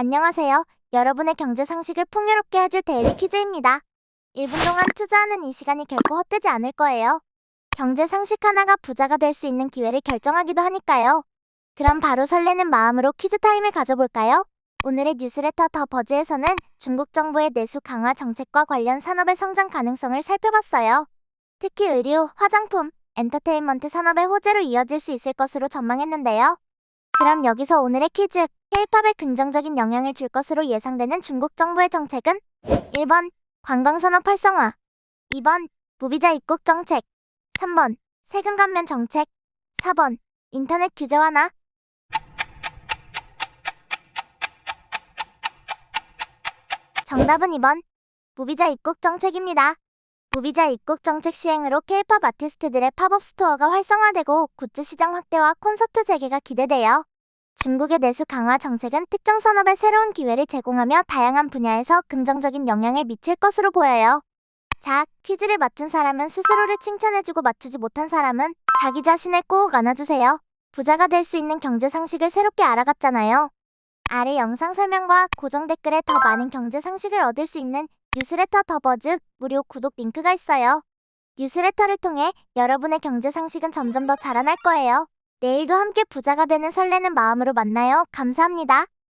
안녕하세요. 여러분의 경제 상식을 풍요롭게 해줄 데일리 퀴즈입니다. 1분 동안 투자하는 이 시간이 결코 헛되지 않을 거예요. 경제 상식 하나가 부자가 될 수 있는 기회를 결정하기도 하니까요. 그럼 바로 설레는 마음으로 퀴즈 타임을 가져볼까요? 오늘의 뉴스레터 더 버즈에서는 중국 정부의 내수 강화 정책과 관련 산업의 성장 가능성을 살펴봤어요. 특히 의류, 화장품, 엔터테인먼트 산업의 호재로 이어질 수 있을 것으로 전망했는데요. 그럼 여기서 오늘의 퀴즈. K-팝에 긍정적인 영향을 줄 것으로 예상되는 중국 정부의 정책은? 1번 관광산업 활성화. 2번 무비자 입국 정책. 3번 세금 감면 정책. 4번 인터넷 규제 완화. 정답은 2번 무비자 입국 정책입니다. 무비자 입국 정책 시행으로 K-팝 아티스트들의 팝업 스토어가 활성화되고 굿즈 시장 확대와 콘서트 재개가 기대돼요. 중국의 내수 강화 정책은 특정 산업에 새로운 기회를 제공하며 다양한 분야에서 긍정적인 영향을 미칠 것으로 보여요. 자, 퀴즈를 맞춘 사람은 스스로를 칭찬해주고 맞추지 못한 사람은 자기 자신을 꼭 안아주세요. 부자가 될 수 있는 경제 상식을 새롭게 알아갔잖아요. 아래 영상 설명과 고정 댓글에 더 많은 경제 상식을 얻을 수 있는 뉴스레터 더 버즈 무료 구독 링크가 있어요. 뉴스레터를 통해 여러분의 경제 상식은 점점 더 자라날 거예요. 내일도 함께 부자가 되는 설레는 마음으로 만나요. 감사합니다.